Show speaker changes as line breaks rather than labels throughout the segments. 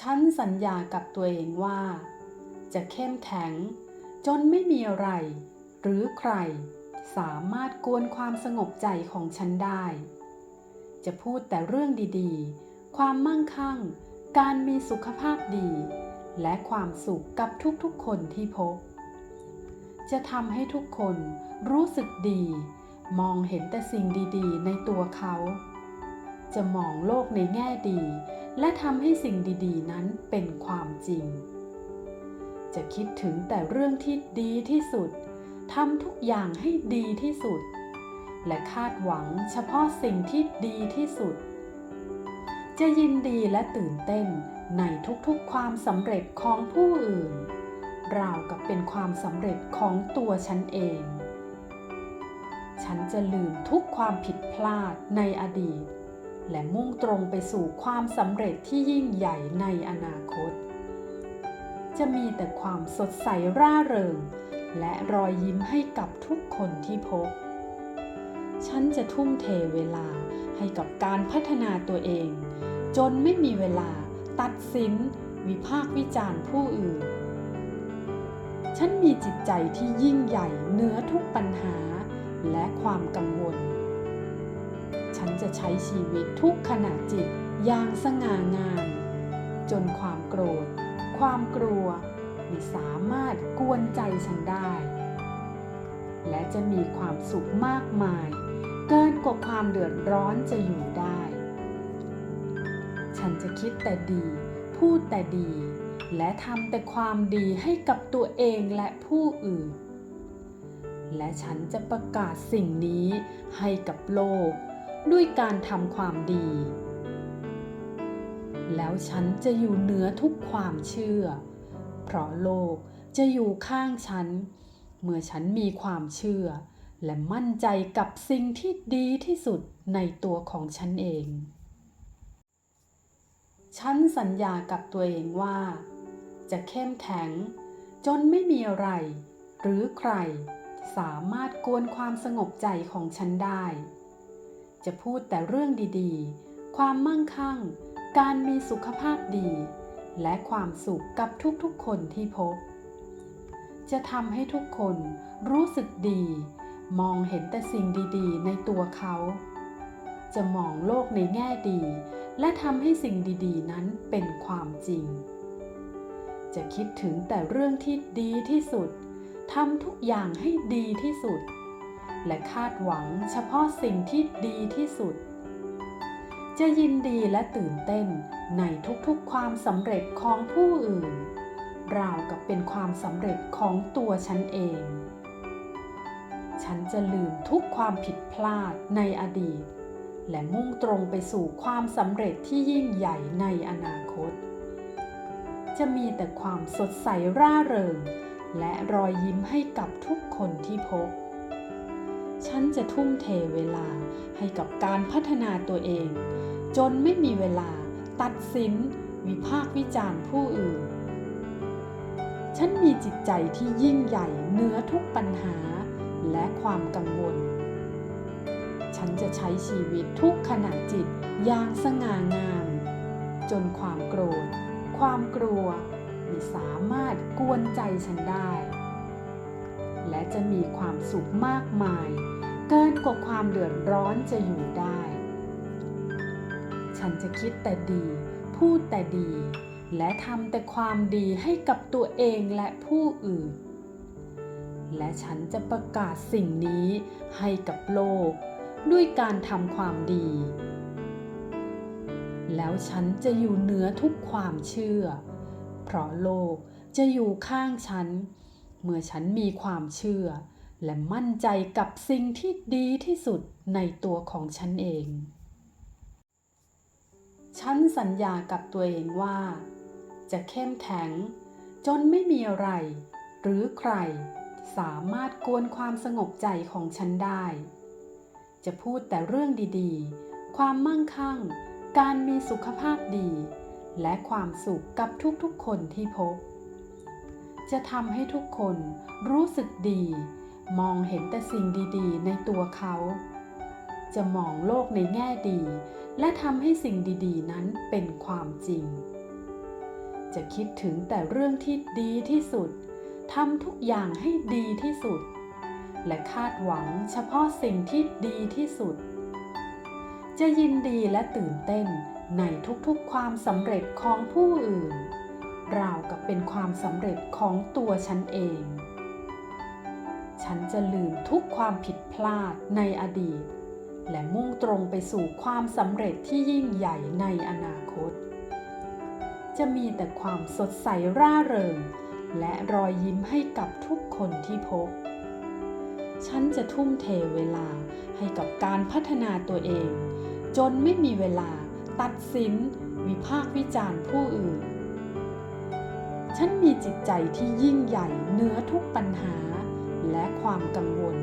ฉันสัญญากับตัวเองว่า จะเข้มแข็ง จนไม่มีอะไร หรือใคร สามารถกวนความสงบใจของฉันได้ จะพูดแต่เรื่องดีๆ ความมั่งคั่ง การมีสุขภาพดี และความสุขกับทุกๆคนที่พบ จะทำให้ทุกคนรู้สึกดี มองเห็นแต่สิ่งดีๆ ในตัวเขา จะมองโลกในแง่ดี และทำให้สิ่งดีๆ นั้นเป็นความจริง จะคิดถึงแต่เรื่องที่ดีที่สุดทำทุกอย่างให้ดีที่สุด และคาดหวังเฉพาะสิ่งที่ดีที่สุด จะยินดีและตื่นเต้นในทุกๆความสำเร็จของผู้อื่น ราวกับเป็นความสำเร็จของตัวฉันเอง ฉันจะลืมทุกความผิดพลาดในอดีต และมุ่งตรงไปสู่ความสำเร็จที่ยิ่งใหญ่ในอนาคต จะมีแต่ความสดใสร่าเริง และรอยยิ้มให้กับทุกคนที่พบ ฉันจะทุ่มเทเวลาให้กับการพัฒนาตัวเอง จนไม่มีเวลาตัดสิน วิพากษ์วิจารณ์ผู้อื่น ฉันมีจิตใจที่ยิ่งใหญ่เหนือทุกปัญหาและความกังวล ฉันจะใช้ชีวิตทุกขณะจิตอย่างสง่างาม จนความโกรธ ความกลัว ไม่สามารถกวนใจฉันได้ และจะมีความสุขมากมาย เกินกว่าความเดือดร้อนจะอยู่ได้ ฉันจะคิดแต่ดี พูดแต่ดี และทำแต่ความดีให้กับตัวเองและผู้อื่นและฉันจะประกาศสิ่งนี้ให้กับโลก ด้วยการทำความดี แล้วฉันจะอยู่เหนือทุกความเชื่อ เพราะโลกจะอยู่ข้างฉัน เมื่อฉันมีความเชื่อ และมั่นใจกับสิ่งที่ดีที่สุดในตัวของฉันเอง ฉันสัญญากับตัวเองว่า จะเข้มแข็ง จนไม่มีอะไร หรือใคร สามารถกวนความสงบใจของฉันได้ จะพูดแต่เรื่องดีๆ ความมั่งคั่ง การมีสุขภาพดี และความสุขกับทุกๆคนที่พบ จะทำให้ทุกคนรู้สึกดี มองเห็นแต่สิ่งดีๆ ในตัวเขา จะมองโลกในแง่ดี และทำให้สิ่งดีๆ นั้นเป็นความจริง จะคิดถึงแต่เรื่องที่ดีที่สุดทำทุกอย่างให้ดีที่สุด และคาดหวังเฉพาะสิ่งที่ดีที่สุด จะยินดีและตื่นเต้นในทุกๆความสำเร็จของผู้อื่น ราวกับเป็นความสำเร็จของตัวฉันเอง ฉันจะลืมทุกความผิดพลาดในอดีต และมุ่งตรงไปสู่ความสำเร็จที่ยิ่งใหญ่ในอนาคต จะมีแต่ความสดใสร่าเริง และรอยยิ้มให้กับทุกคนที่พบ ฉันจะทุ่มเทเวลาให้กับการพัฒนาตัวเอง จนไม่มีเวลาตัดสิน วิพากษ์วิจารณ์ผู้อื่น ฉันมีจิตใจที่ยิ่งใหญ่เหนือทุกปัญหาและความกังวล ฉันจะใช้ชีวิตทุกขณะจิตอย่างสง่างาม จนความโกรธ ความกลัวไม่สามารถกวนใจฉันได้ และจะมีความสุขมากมาย เกินกว่าความเดือดร้อนจะอยู่ได้ ฉันจะคิดแต่ดี พูดแต่ดี และทำแต่ความดีให้กับตัวเองและผู้อื่น และฉันจะประกาศสิ่งนี้ให้กับโลก ด้วยการทำความดี แล้วฉันจะอยู่เหนือทุกความเชื่อ เพราะโลกจะอยู่ข้างฉัน เมื่อฉันมีความเชื่อ และมั่นใจกับสิ่งที่ดีที่สุดในตัวของฉันเอง ฉันสัญญากับตัวเองว่า จะเข้มแข็ง จนไม่มีอะไร หรือใคร สามารถกวนความสงบใจของฉันได้ จะพูดแต่เรื่องดีๆ ความมั่งคั่ง การมีสุขภาพดี และความสุขกับทุกๆคนที่พบ จะทำให้ทุกคนรู้สึกดี มองเห็นแต่สิ่งดีๆ ในตัวเขา จะมองโลกในแง่ดี และทำให้สิ่งดีๆ นั้นเป็นความจริง จะคิดถึงแต่เรื่องที่ดีที่สุดทำทุกอย่างให้ดีที่สุด และคาดหวังเฉพาะสิ่งที่ดีที่สุด จะยินดีและตื่นเต้นในทุกๆความสำเร็จของผู้อื่น ราวกับเป็นความสำเร็จของตัวฉันเอง ฉันจะลืมทุกความผิดพลาดในอดีต และมุ่งตรงไปสู่ความสำเร็จที่ยิ่งใหญ่ในอนาคต จะมีแต่ความสดใสร่าเริง และรอยยิ้มให้กับทุกคนที่พบ ฉันจะทุ่มเทเวลาให้กับการพัฒนาตัวเอง จนไม่มีเวลาตัดสิน วิพากษ์วิจารณ์ผู้อื่น ฉันมีจิตใจที่ยิ่งใหญ่เหนือทุกปัญหาและความกังวล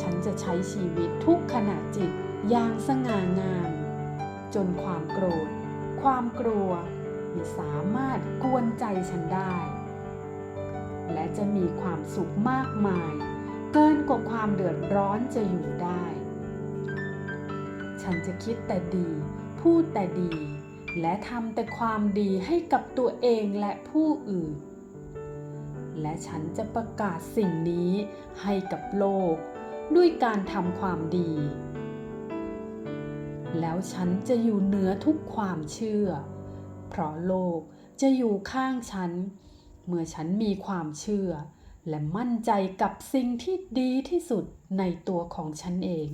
ฉันจะใช้ชีวิตทุกขณะจิตอย่างสง่างาม จนความโกรธ ความกลัวไม่สามารถกวนใจฉันได้ และจะมีความสุขมากมาย เกินกว่าความเดือดร้อนจะอยู่ได้ ฉันจะคิดแต่ดี พูดแต่ดี และทำแต่ความดีให้กับตัวเองและผู้อื่น และฉันจะประกาศสิ่งนี้ให้กับโลก ด้วยการทำความดี แล้วฉันจะอยู่เหนือทุกความเชื่อ เพราะโลกจะอยู่ข้างฉัน เมื่อฉันมีความเชื่อ และมั่นใจกับสิ่งที่ดีที่สุดในตัวของฉันเอง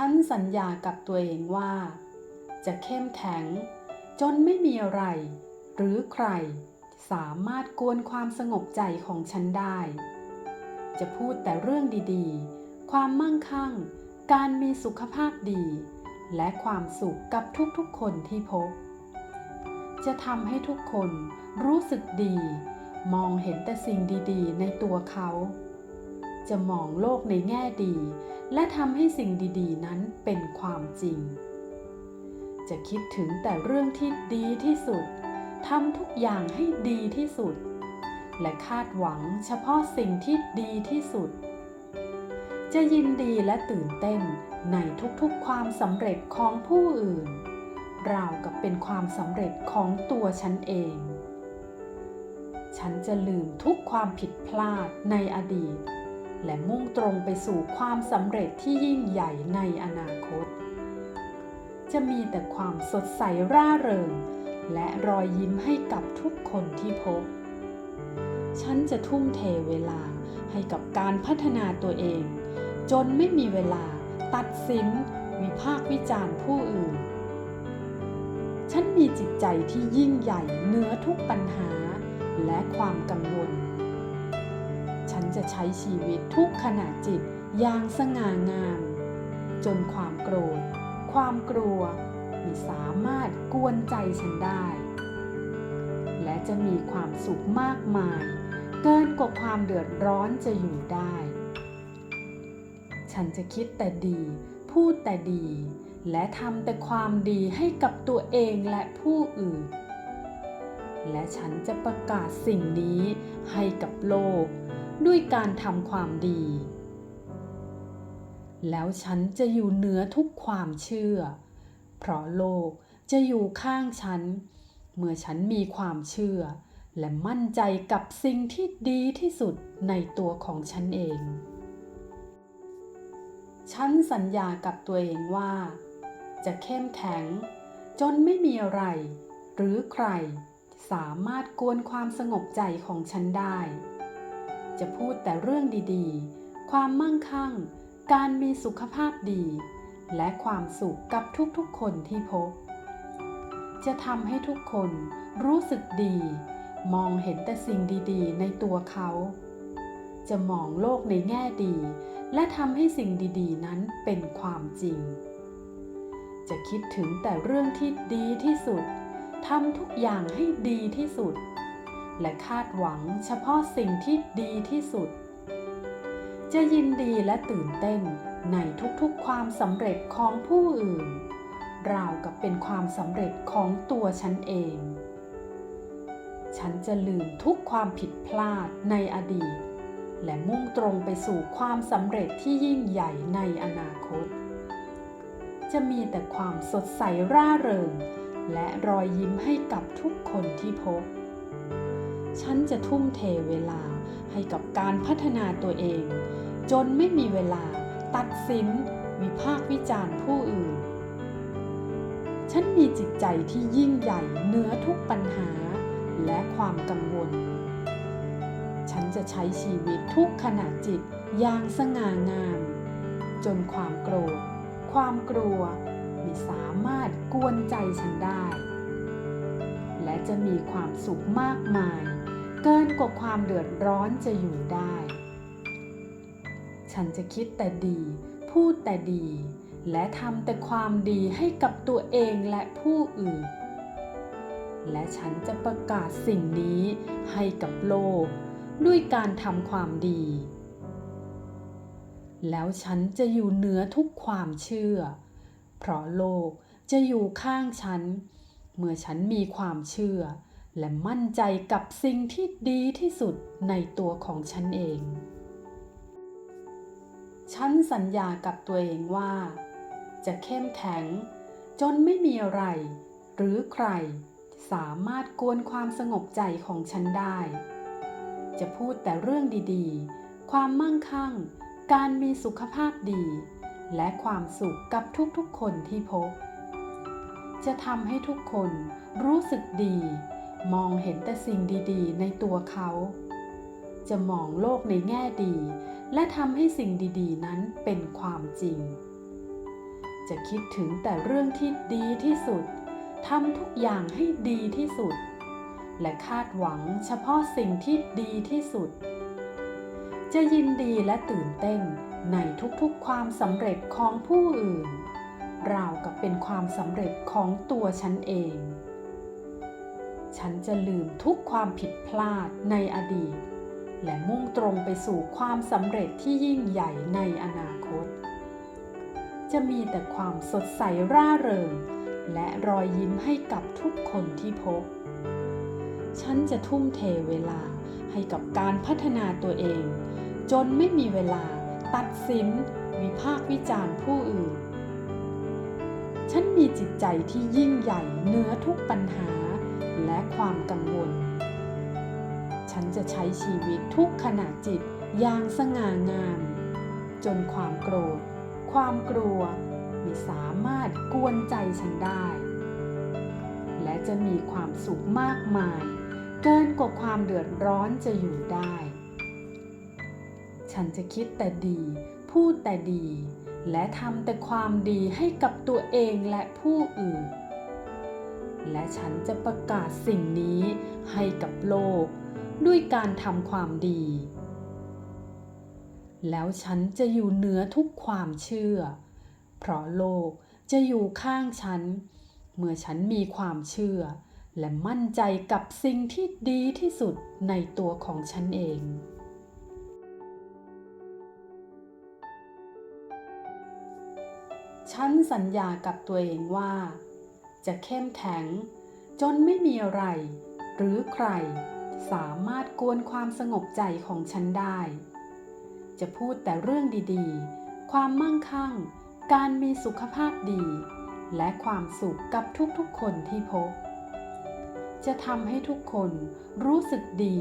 ฉันสัญญากับตัวเองว่า จะเข้มแข็ง จนไม่มีอะไร หรือใคร สามารถกวนความสงบใจของฉันได้ จะพูดแต่เรื่องดีๆ ความมั่งคั่ง การมีสุขภาพดี และความสุขกับทุกๆคนที่พบ จะทำให้ทุกคนรู้สึกดี มองเห็นแต่สิ่งดีๆ ในตัวเขา จะมองโลกในแง่ดี และทำให้สิ่งดีๆ นั้นเป็นความจริง จะคิดถึงแต่เรื่องที่ดีที่สุดทำทุกอย่างให้ดีที่สุด และคาดหวังเฉพาะสิ่งที่ดีที่สุด จะยินดีและตื่นเต้นในทุกๆความสำเร็จของผู้อื่น ราวกับเป็นความสำเร็จของตัวฉันเอง ฉันจะลืมทุกความผิดพลาดในอดีต และมุ่งตรงไปสู่ความสำเร็จที่ยิ่งใหญ่ในอนาคต จะมีแต่ความสดใสร่าเริง และรอยยิ้มให้กับทุกคนที่พบ ฉันจะทุ่มเทเวลาให้กับการพัฒนาตัวเอง จนไม่มีเวลาตัดสิน วิพากษ์วิจารณ์ผู้อื่น ฉันมีจิตใจที่ยิ่งใหญ่เหนือทุกปัญหาและความกังวล ฉันจะใช้ชีวิตทุกขณะจิตอย่างสง่างาม จนความโกรธ ความกลัว ไม่สามารถกวนใจฉันได้ และจะมีความสุขมากมาย เกินกว่าความเดือดร้อนจะอยู่ได้ ฉันจะคิดแต่ดี พูดแต่ดี และทำแต่ความดีให้กับตัวเองและผู้อื่นและฉันจะประกาศสิ่งนี้ให้กับโลก ด้วยการทำความดี แล้วฉันจะอยู่เหนือทุกความเชื่อ เพราะโลกจะอยู่ข้างฉัน เมื่อฉันมีความเชื่อ และมั่นใจกับสิ่งที่ดีที่สุดในตัวของฉันเอง ฉันสัญญากับตัวเองว่า จะเข้มแข็ง จนไม่มีอะไร หรือใครสามารถกวนความสงบใจของฉันได้ จะพูดแต่เรื่องดีๆ ความมั่งคั่ง การมีสุขภาพดี และความสุขกับทุกๆคนที่พบ จะทำให้ทุกคนรู้สึกดี มองเห็นแต่สิ่งดีๆ ในตัวเขา จะมองโลกในแง่ดี และทำให้สิ่งดีๆ นั้นเป็นความจริง จะคิดถึงแต่เรื่องที่ดีที่สุดทำทุกอย่างให้ดีที่สุด และคาดหวังเฉพาะสิ่งที่ดีที่สุด จะยินดีและตื่นเต้นในทุกๆความสำเร็จของผู้อื่น ราวกับเป็นความสำเร็จของตัวฉันเอง ฉันจะลืมทุกความผิดพลาดในอดีต และมุ่งตรงไปสู่ความสำเร็จที่ยิ่งใหญ่ในอนาคต จะมีแต่ความสดใสร่าเริง และรอยยิ้มให้กับทุกคนที่พบ ฉันจะทุ่มเทเวลาให้กับการพัฒนาตัวเอง จนไม่มีเวลาตัดสิน วิพากษ์วิจารณ์ผู้อื่น ฉันมีจิตใจที่ยิ่งใหญ่เหนือทุกปัญหาและความกังวล ฉันจะใช้ชีวิตทุกขณะจิตอย่างสง่างาม จนความโกรธ ความกลัวไม่สามารถกวนใจฉันได้ และจะมีความสุขมากมาย เกินกว่าความเดือดร้อนจะอยู่ได้ ฉันจะคิดแต่ดี พูดแต่ดี และทำแต่ความดีให้กับตัวเองและผู้อื่น และฉันจะประกาศสิ่งนี้ให้กับโลก ด้วยการทำความดี แล้วฉันจะอยู่เหนือทุกความเชื่อ เพราะโลกจะอยู่ข้างฉัน เมื่อฉันมีความเชื่อ และมั่นใจกับสิ่งที่ดีที่สุดในตัวของฉันเอง ฉันสัญญากับตัวเองว่า จะเข้มแข็ง จนไม่มีอะไร หรือใคร สามารถกวนความสงบใจของฉันได้ จะพูดแต่เรื่องดีๆ ความมั่งคั่ง การมีสุขภาพดี และความสุขกับทุกๆคนที่พบ จะทำให้ทุกคนรู้สึกดี มองเห็นแต่สิ่งดีๆ ในตัวเขา จะมองโลกในแง่ดี และทำให้สิ่งดีๆ นั้นเป็นความจริง จะคิดถึงแต่เรื่องที่ดีที่สุดทำทุกอย่างให้ดีที่สุด และคาดหวังเฉพาะสิ่งที่ดีที่สุด จะยินดีและตื่นเต้นในทุกๆความสำเร็จของผู้อื่น ราวกับเป็นความสำเร็จของตัวฉันเอง ฉันจะลืมทุกความผิดพลาดในอดีต และมุ่งตรงไปสู่ความสำเร็จที่ยิ่งใหญ่ในอนาคต จะมีแต่ความสดใสร่าเริง และรอยยิ้มให้กับทุกคนที่พบ ฉันจะทุ่มเทเวลาให้กับการพัฒนาตัวเอง จนไม่มีเวลาตัดสิน วิพากษ์วิจารณ์ผู้อื่น ฉันมีจิตใจที่ยิ่งใหญ่เหนือทุกปัญหา และความกังวล ฉันจะใช้ชีวิตทุกขณะจิตอย่างสง่างาม จนความโกรธ ความกลัว ไม่สามารถกวนใจฉันได้ และจะมีความสุขมากมาย เกินกว่าความเดือดร้อนจะอยู่ได้ ฉันจะคิดแต่ดี พูดแต่ดี และทำแต่ความดีให้กับตัวเองและผู้อื่น และฉันจะประกาศสิ่งนี้ให้กับโลก ด้วยการทำความดี แล้วฉันจะอยู่เหนือทุกความเชื่อ เพราะโลกจะอยู่ข้างฉัน เมื่อฉันมีความเชื่อ และมั่นใจกับสิ่งที่ดีที่สุดในตัวของฉันเองฉันสัญญากับตัวเองว่า จะเข้มแข็ง จนไม่มีอะไร หรือใคร สามารถกวนความสงบใจของฉันได้ จะพูดแต่เรื่องดีๆ ความมั่งคั่ง การมีสุขภาพดี และความสุขกับทุกๆคนที่พบ จะทำให้ทุกคนรู้สึกดี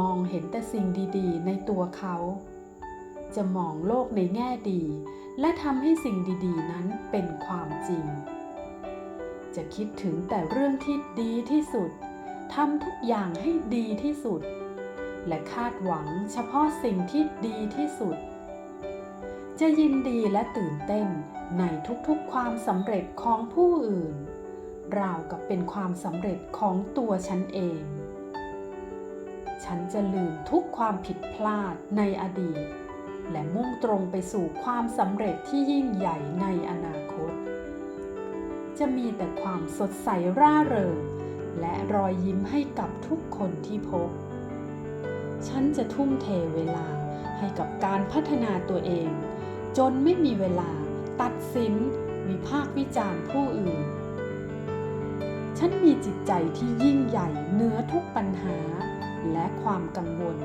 มองเห็นแต่สิ่งดีๆ ในตัวเขาจะมองโลกในแง่ดี และทำให้สิ่งดี ๆ นั้นเป็นความจริง จะคิดถึงแต่เรื่องที่ดีที่สุดทำทุกอย่างให้ดีที่สุด และคาดหวังเฉพาะสิ่งที่ดีที่สุด จะยินดีและตื่นเต้นในทุกๆความสำเร็จของผู้อื่น ราวกับเป็นความสำเร็จของตัวฉันเอง ฉันจะลืมทุกความผิดพลาดในอดีต และมุ่งตรงไปสู่ความสำเร็จที่ยิ่งใหญ่ในอนาคต จะมีแต่ความสดใสร่าเริง และรอยยิ้มให้กับทุกคนที่พบ ฉันจะทุ่มเทเวลาให้กับการพัฒนาตัวเอง จนไม่มีเวลาตัดสิน วิพากษ์วิจารณ์ผู้อื่น ฉันมีจิตใจที่ยิ่งใหญ่เหนือทุกปัญหาและความกังวล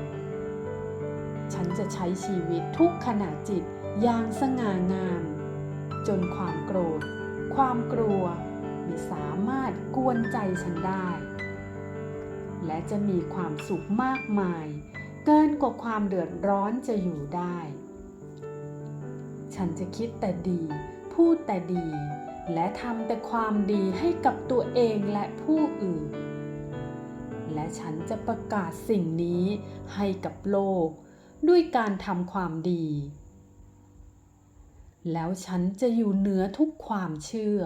ฉันจะใช้ชีวิตทุกขณะจิตอย่างสง่างามจจนความโกรธ ความกลัวไม่สามารถกวนใจฉันได้ และจะมีความสุขมากมาย เกินกว่าความเดือดร้อนจะอยู่ได้ ฉันจะคิดแต่ดี พูดแต่ดี และทำแต่ความดีให้กับตัวเองและผู้อื่น และฉันจะประกาศสิ่งนี้ให้กับโลก ด้วยการทำความดี แล้วฉันจะอยู่เหนือทุกความเชื่อ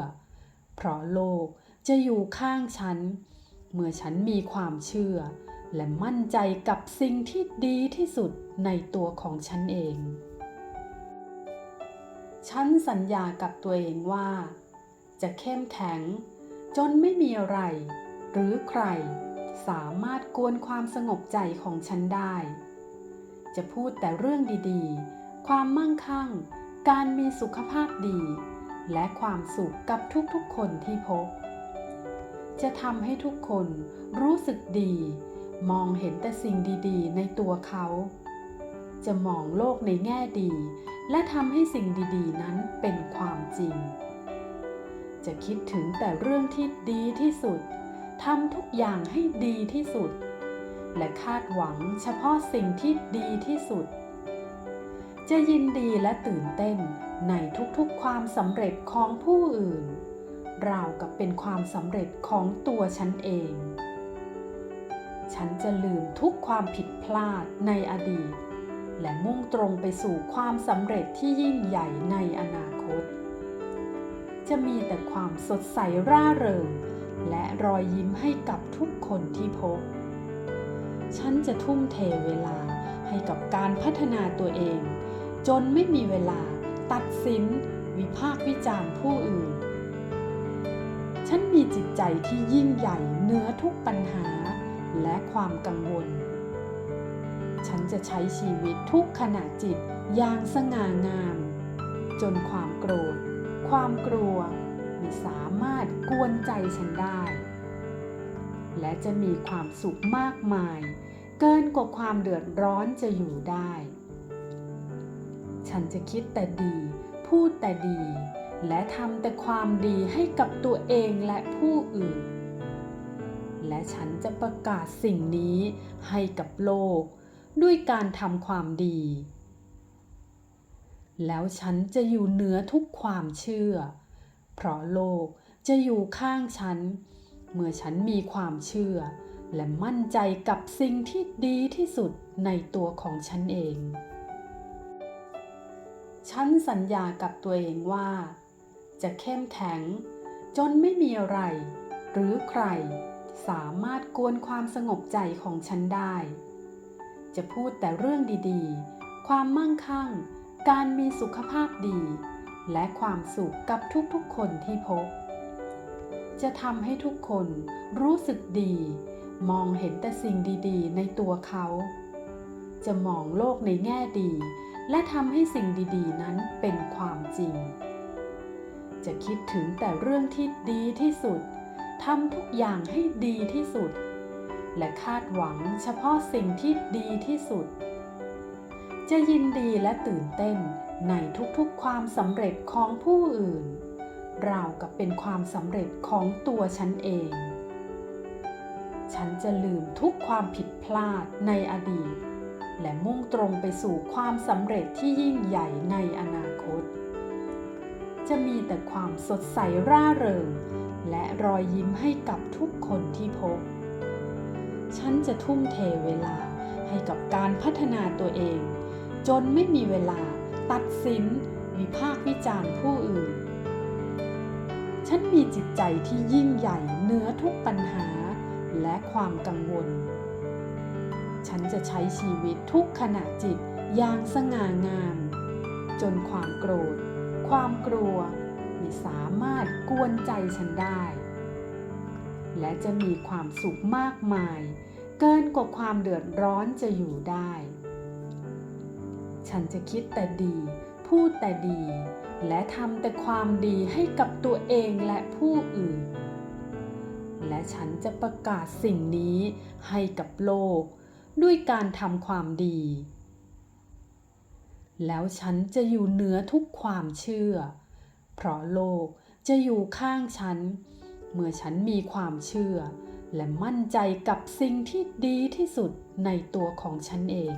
เพราะโลกจะอยู่ข้างฉัน เมื่อฉันมีความเชื่อ และมั่นใจกับสิ่งที่ดีที่สุดในตัวของฉันเอง ฉันสัญญากับตัวเองว่า จะเข้มแข็ง จนไม่มีอะไร หรือใคร สามารถกวนความสงบใจของฉันได้ จะพูดแต่เรื่องดีๆ ความมั่งคั่ง การมีสุขภาพดี และความสุขกับทุกๆคนที่พบ จะทำให้ทุกคนรู้สึกดี มองเห็นแต่สิ่งดีๆ ในตัวเขา จะมองโลกในแง่ดี และทำให้สิ่งดีๆ นั้นเป็นความจริง จะคิดถึงแต่เรื่องที่ดีที่สุดทำทุกอย่างให้ดีที่สุด และคาดหวังเฉพาะสิ่งที่ดีที่สุด จะยินดีและตื่นเต้นในทุกๆความสำเร็จของผู้อื่น ราวกับเป็นความสำเร็จของตัวฉันเอง ฉันจะลืมทุกความผิดพลาดในอดีต และมุ่งตรงไปสู่ความสำเร็จที่ยิ่งใหญ่ในอนาคต จะมีแต่ความสดใสร่าเริง และรอยยิ้มให้กับทุกคนที่พบ ฉันจะทุ่มเทเวลาให้กับการพัฒนาตัวเอง จนไม่มีเวลาตัดสิน วิพากษ์วิจารณ์ผู้อื่น ฉันมีจิตใจที่ยิ่งใหญ่เหนือทุกปัญหาและความกังวล ฉันจะใช้ชีวิตทุกขณะจิตอย่างสง่างาม จนความโกรธ ความกลัวไม่สามารถกวนใจฉันได้ และจะมีความสุขมากมาย เกินกว่าความเดือดร้อนจะอยู่ได้ ฉันจะคิดแต่ดี พูดแต่ดี และทำแต่ความดีให้กับตัวเองและผู้อื่น และฉันจะประกาศสิ่งนี้ให้กับโลก ด้วยการทำความดี แล้วฉันจะอยู่เหนือทุกความเชื่อ เพราะโลกจะอยู่ข้างฉัน เมื่อฉันมีความเชื่อ และมั่นใจกับสิ่งที่ดีที่สุดในตัวของฉันเอง ฉันสัญญากับตัวเองว่า จะเข้มแข็ง จนไม่มีอะไร หรือใคร สามารถกวนความสงบใจของฉันได้ จะพูดแต่เรื่องดีๆ ความมั่งคั่ง การมีสุขภาพดี และความสุขกับทุกๆคนที่พบ จะทำให้ทุกคนรู้สึกดี มองเห็นแต่สิ่งดีๆ ในตัวเขา จะมองโลกในแง่ดี และทำให้สิ่งดีๆ นั้นเป็นความจริง จะคิดถึงแต่เรื่องที่ดีที่สุดทำทุกอย่างให้ดีที่สุด และคาดหวังเฉพาะสิ่งที่ดีที่สุด จะยินดีและตื่นเต้นในทุกๆความสำเร็จของผู้อื่น ราวกับเป็นความสำเร็จของตัวฉันเอง ฉันจะลืมทุกความผิดพลาดในอดีต และมุ่งตรงไปสู่ความสำเร็จที่ยิ่งใหญ่ในอนาคต จะมีแต่ความสดใสร่าเริง และรอยยิ้มให้กับทุกคนที่พบ ฉันจะทุ่มเทเวลาให้กับการพัฒนาตัวเอง จนไม่มีเวลาตัดสินวิพากษ์วิจารณ์ผู้อื่น ฉันมีจิตใจที่ยิ่งใหญ่เหนือทุกปัญหาและความกังวล ฉันจะใช้ชีวิตทุกขณะจิตอย่างสง่างาม จนความโกรธ ความกลัว ไม่สามารถกวนใจฉันได้ และจะมีความสุขมากมาย เกินกว่าความเดือดร้อนจะอยู่ได้ ฉันจะคิดแต่ดี พูดแต่ดี และทำแต่ความดีให้กับตัวเองและผู้อื่นและฉันจะประกาศสิ่งนี้ให้กับโลก ด้วยการทำความดี แล้วฉันจะอยู่เหนือทุกความเชื่อ เพราะโลกจะอยู่ข้างฉัน เมื่อฉันมีความเชื่อ และมั่นใจกับสิ่งที่ดีที่สุดในตัวของฉันเอง